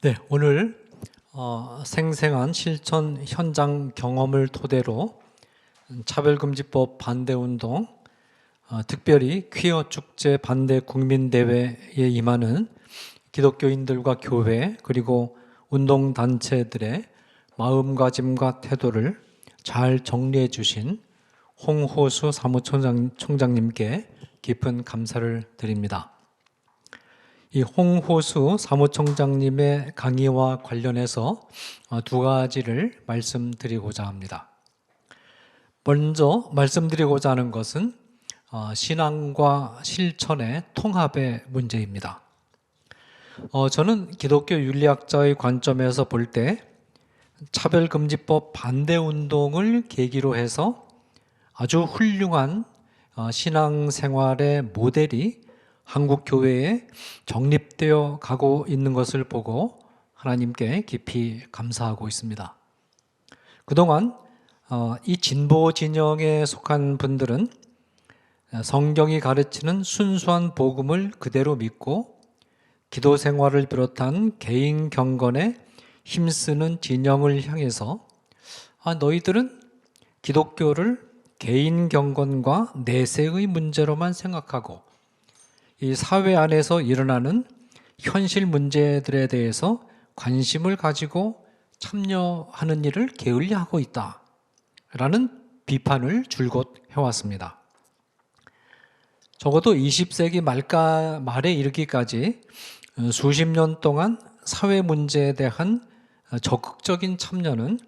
네, 오늘 어, 생생한 실천 현장 경험을 토대로 차별금지법 반대운동, 어, 특별히 퀴어 축제 반대 국민대회에 임하는 기독교인들과 교회 그리고 운동단체들의 마음가짐과 태도를 잘 정리해 주신 홍호수 사무총장, 총장님께 깊은 감사를 드립니다. 이 홍호수 사무총장님의 강의와 관련해서 어, 두 가지를 말씀드리고자 합니다. 먼저 말씀드리고자 하는 것은 어, 신앙과 실천의 통합의 문제입니다. 어, 저는 기독교 윤리학자의 관점에서 볼 때 차별금지법 반대 운동을 계기로 해서 아주 훌륭한 어, 신앙생활의 모델이 한국 교회에 정립되어 가고 있는 것을 보고 하나님께 깊이 감사하고 있습니다. 그동안 어, 이 진보 진영에 속한 분들은 성경이 가르치는 순수한 복음을 그대로 믿고 기도 생활을 비롯한 개인 경건에 힘쓰는 진영을 향해서 아, 너희들은 기독교를 개인 경건과 내세의 문제로만 생각하고 이 사회 안에서 일어나는 현실 문제들에 대해서 관심을 가지고 참여하는 일을 게을리하고 있다. 라는 비판을 줄곧 해왔습니다. 적어도 20세기 말까, 말에 이르기까지 수십 년 동안 사회 문제에 대한 적극적인 참여는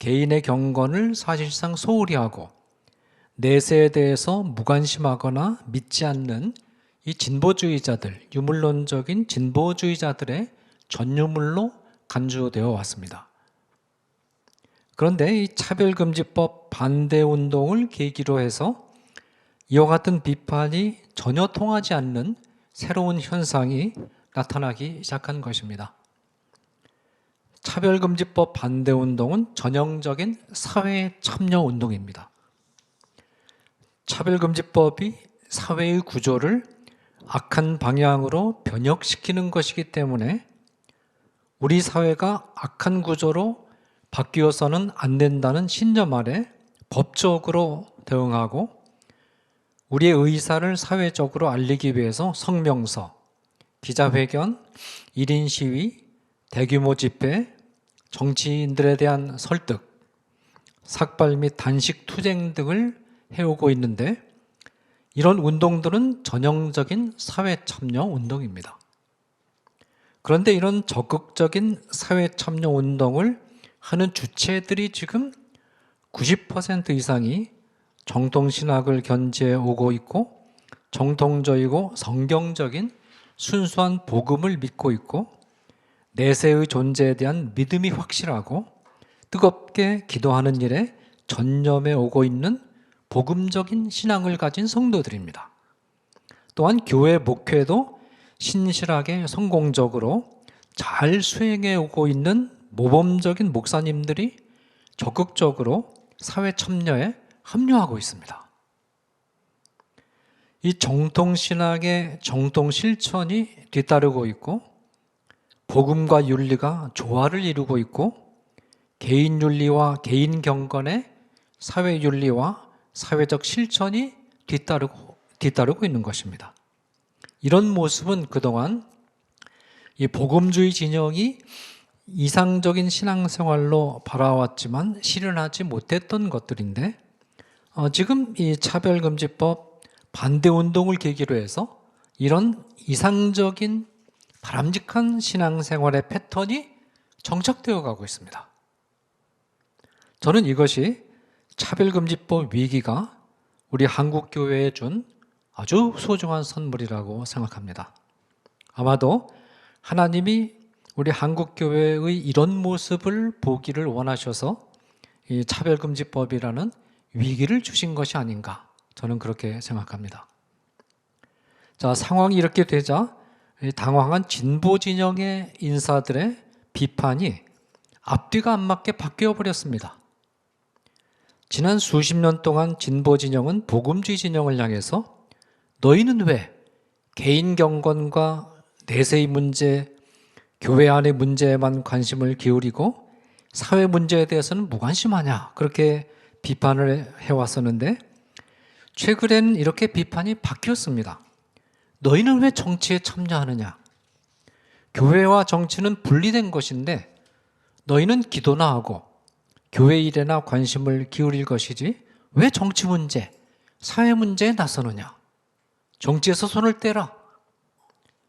개인의 경건을 사실상 소홀히 하고 내세에 대해서 무관심하거나 믿지 않는 이 진보주의자들, 유물론적인 진보주의자들의 전유물로 간주되어 왔습니다. 그런데 이 차별금지법 반대 운동을 계기로 해서 이와 같은 비판이 전혀 통하지 않는 새로운 현상이 나타나기 시작한 것입니다. 차별금지법 반대 운동은 전형적인 사회 참여 운동입니다. 차별금지법이 사회의 구조를 악한 방향으로 변혁시키는 것이기 때문에 우리 사회가 악한 구조로 바뀌어서는 안 된다는 신념 아래 법적으로 대응하고 우리의 의사를 사회적으로 알리기 위해서 성명서, 기자회견, 1인 시위, 대규모 집회, 정치인들에 대한 설득, 삭발 및 단식 투쟁 등을 해오고 있는데 이런 운동들은 전형적인 사회 참여 운동입니다. 그런데 이런 적극적인 사회 참여 운동을 하는 주체들이 지금 90% 이상이 정통 신학을 견지해 오고 있고 정통적이고 성경적인 순수한 복음을 믿고 있고 내세의 존재에 대한 믿음이 확실하고 뜨겁게 기도하는 일에 전념해 오고 있는 복음적인 신앙을 가진 성도들입니다. 또한 교회 목회도 신실하게 성공적으로 잘 수행해 오고 있는 모범적인 목사님들이 적극적으로 사회 참여에 합류하고 있습니다. 이 정통 신학의 정통 실천이 뒤따르고 있고 복음과 윤리가 조화를 이루고 있고 개인 윤리와 개인 경건의 사회 윤리와 사회적 실천이 뒤따르고 뒤따르고 있는 것입니다. 이런 모습은 그동안 이 복음주의 진영이 이상적인 신앙생활로 바라왔지만 실현하지 못했던 것들인데 어, 지금 이 차별금지법 반대 운동을 계기로 해서 이런 이상적인 바람직한 신앙생활의 패턴이 정착되어 가고 있습니다. 저는 이것이 차별금지법 위기가 우리 한국교회에 준 아주 소중한 선물이라고 생각합니다. 아마도 하나님이 우리 한국교회의 이런 모습을 보기를 원하셔서 이 차별금지법이라는 위기를 주신 것이 아닌가 저는 그렇게 생각합니다. 자, 상황이 이렇게 되자 당황한 진보 진영의 인사들의 비판이 앞뒤가 안 맞게 바뀌어 버렸습니다. 지난 수십 년 동안 진보 진영은 복음주의 진영을 향해서 너희는 왜 개인 경건과 내세의 문제, 교회 안의 문제에만 관심을 기울이고 사회 문제에 대해서는 무관심하냐 그렇게 비판을 해왔었는데 최근에는 이렇게 비판이 바뀌었습니다. 너희는 왜 정치에 참여하느냐? 교회와 정치는 분리된 것인데 너희는 기도나 하고 교회 일에나 관심을 기울일 것이지 왜 정치 문제, 사회 문제에 나서느냐? 정치에서 손을 떼라.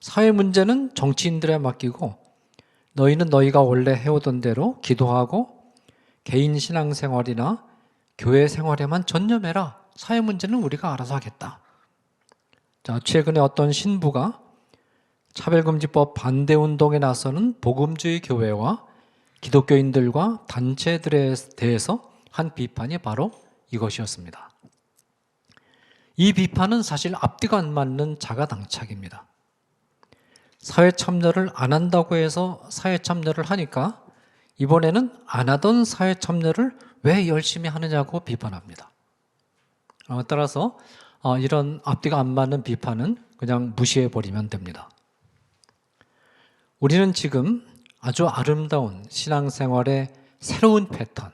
사회 문제는 정치인들에 맡기고 너희는 너희가 원래 해오던 대로 기도하고 개인 신앙 생활이나 교회 생활에만 전념해라. 사회 문제는 우리가 알아서 하겠다. 자, 최근에 어떤 신부가 차별금지법 반대 운동에 나서는 복음주의 교회와 기독교인들과 단체들에 대해서 한 비판이 바로 이것이었습니다. 이 비판은 사실 앞뒤가 안 맞는 자가당착입니다. 사회 참여를 안 한다고 해서 사회 참여를 하니까 이번에는 안 하던 사회 참여를 왜 열심히 하느냐고 비판합니다. 어, 따라서 어, 이런 앞뒤가 안 맞는 비판은 그냥 무시해 버리면 됩니다. 우리는 지금 아주 아름다운 신앙생활의 새로운 패턴,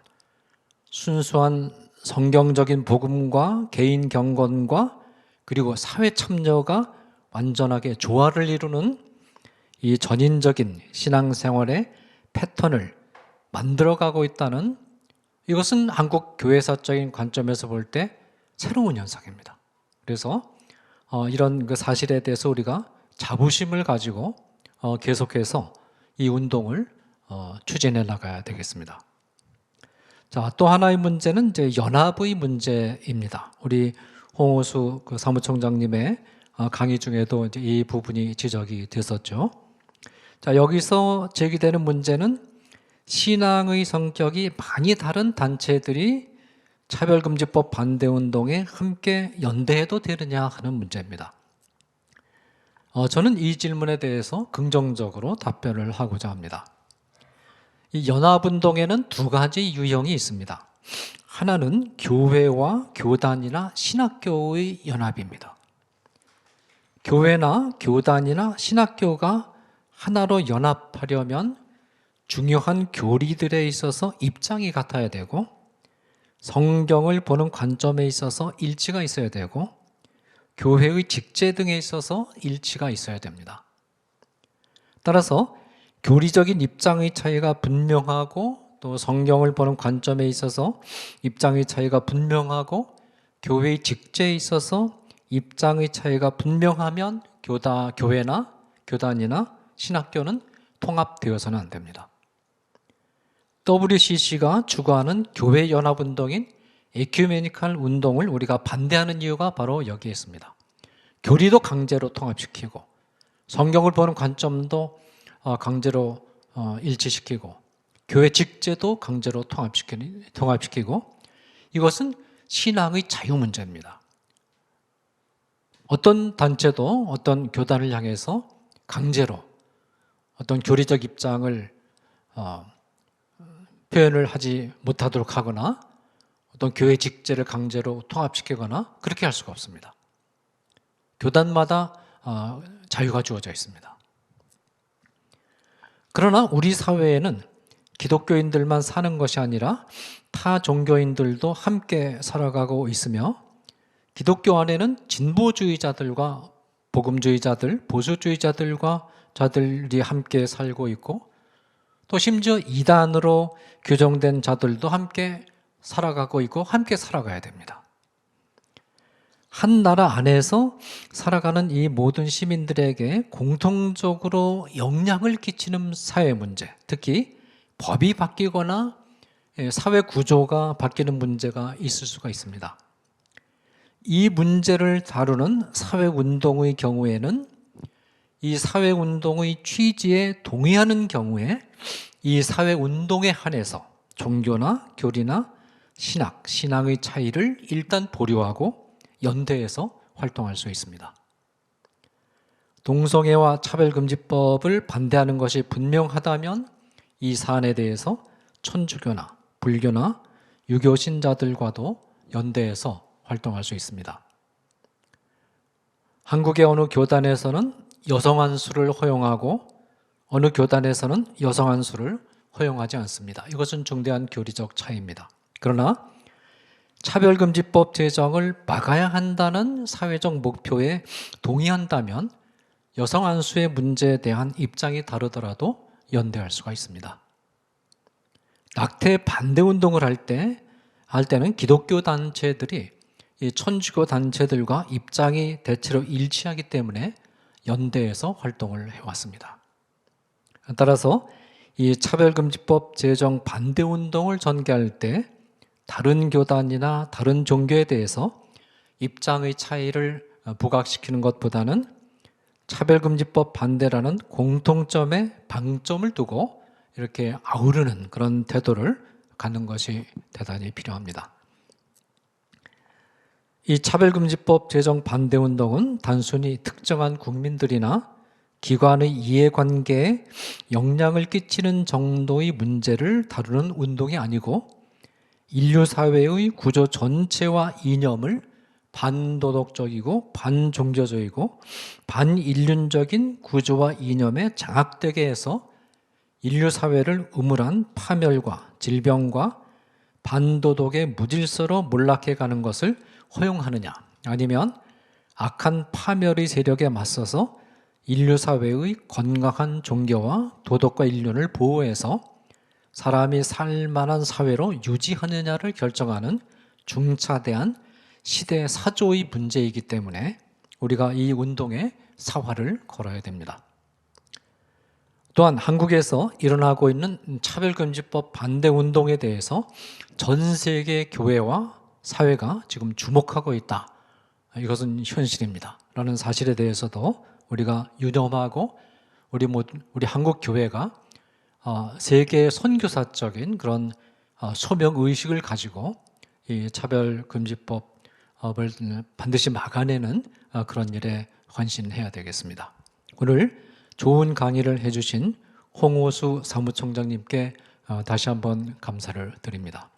순수한 성경적인 복음과 개인 경건과 그리고 사회 참여가 완전하게 조화를 이루는 이 전인적인 신앙생활의 패턴을 만들어가고 있다는 이것은 한국 교회사적인 관점에서 볼 때 새로운 현상입니다. 그래서 어, 이런 그 사실에 대해서 우리가 자부심을 가지고 어, 계속해서 이 운동을 어, 추진해 나가야 되겠습니다. 자, 또 하나의 문제는 이제 연합의 문제입니다. 우리 홍호수 그 사무총장님의 어, 강의 중에도 이제 이 부분이 지적이 됐었죠. 자, 여기서 제기되는 문제는 신앙의 성격이 많이 다른 단체들이 차별금지법 반대 운동에 함께 연대해도 되느냐 하는 문제입니다. 어, 저는 이 질문에 대해서 긍정적으로 답변을 하고자 합니다. 이 연합운동에는 두 가지 유형이 있습니다. 하나는 교회와 교단이나 신학교의 연합입니다. 교회나 교단이나 신학교가 하나로 연합하려면 중요한 교리들에 있어서 입장이 같아야 되고 성경을 보는 관점에 있어서 일치가 있어야 되고 교회의 직제 등에 있어서 일치가 있어야 됩니다. 따라서 교리적인 입장의 차이가 분명하고 또 성경을 보는 관점에 있어서 입장의 차이가 분명하고 교회의 직제에 있어서 입장의 차이가 분명하면 교다 교회나 교단이나 신학교는 통합되어서는 안 됩니다. WCC가 주관하는 교회 연합 운동인 에큐메니칼 운동을 우리가 반대하는 이유가 바로 여기에 있습니다. 교리도 강제로 통합시키고 성경을 보는 관점도 어, 강제로 어, 일치시키고 교회 직제도 강제로 통합시키고 이것은 신앙의 자유 문제입니다. 어떤 단체도 어떤 교단을 향해서 강제로 어떤 교리적 입장을 어, 표현을 하지 못하도록 하거나 어떤 교회 직제를 강제로 통합시키거나 그렇게 할 수가 없습니다. 교단마다 어, 자유가 주어져 있습니다. 그러나 우리 사회에는 기독교인들만 사는 것이 아니라 타 종교인들도 함께 살아가고 있으며 기독교 안에는 진보주의자들과 복음주의자들, 보수주의자들과 자들이 함께 살고 있고 또 심지어 이단으로 규정된 자들도 함께 살아가고 있고 함께 살아가야 됩니다. 한 나라 안에서 살아가는 이 모든 시민들에게 공통적으로 영향을 끼치는 사회 문제, 특히 법이 바뀌거나 예, 사회 구조가 바뀌는 문제가 있을 수가 있습니다. 이 문제를 다루는 사회 운동의 경우에는 이 사회 운동의 취지에 동의하는 경우에 이 사회 운동에 한해서 종교나 교리나 신학, 신앙의 차이를 일단 보류하고 연대해서 활동할 수 있습니다. 동성애와 차별금지법을 반대하는 것이 분명하다면 이 사안에 대해서 천주교나 불교나 유교 신자들과도 연대해서 활동할 수 있습니다. 한국의 어느 교단에서는 여성 안수를 허용하고 어느 교단에서는 여성 안수를 허용하지 않습니다. 이것은 중대한 교리적 차이입니다. 그러나 차별금지법 제정을 막아야 한다는 사회적 목표에 동의한다면 여성 안수의 문제에 대한 입장이 다르더라도 연대할 수가 있습니다. 낙태 반대 운동을 할 때, 할 때는 기독교 단체들이 이 천주교 단체들과 입장이 대체로 일치하기 때문에 연대해서 활동을 해왔습니다. 따라서 이 차별금지법 제정 반대 운동을 전개할 때 다른 교단이나 다른 종교에 대해서 입장의 차이를 부각시키는 것보다는 차별금지법 반대라는 공통점에 방점을 두고 이렇게 아우르는 그런 태도를 갖는 것이 대단히 필요합니다. 이 차별금지법 제정 반대 운동은 단순히 특정한 국민들이나 기관의 이해관계에 영향을 끼치는 정도의 문제를 다루는 운동이 아니고 인류 사회의 구조 전체와 이념을 반도덕적이고 반종교적이고 반인륜적인 구조와 이념에 장악되게 해서 인류 사회를 음울한 파멸과 질병과 반도덕의 무질서로 몰락해 가는 것을 허용하느냐 아니면 악한 파멸의 세력에 맞서서 인류 사회의 건강한 종교와 도덕과 인륜을 보호해서 사람이 살만한 사회로 유지하느냐를 결정하는 중차대한 시대 사조의 문제이기 때문에 우리가 이 운동에 사활을 걸어야 됩니다. 또한 한국에서 일어나고 있는 차별금지법 반대 운동에 대해서 전 세계 교회와 사회가 지금 주목하고 있다. 이것은 현실입니다. 라는 사실에 대해서도 우리가 유념하고 우리 모 우리 한국 교회가 어, 세계 선교사적인 그런 어, 소명 의식을 가지고 이 차별금지법을 반드시 막아내는 어, 그런 일에 관심해야 되겠습니다. 오늘 좋은 강의를 해주신 홍호수 사무총장님께 다시 한번 감사를 드립니다.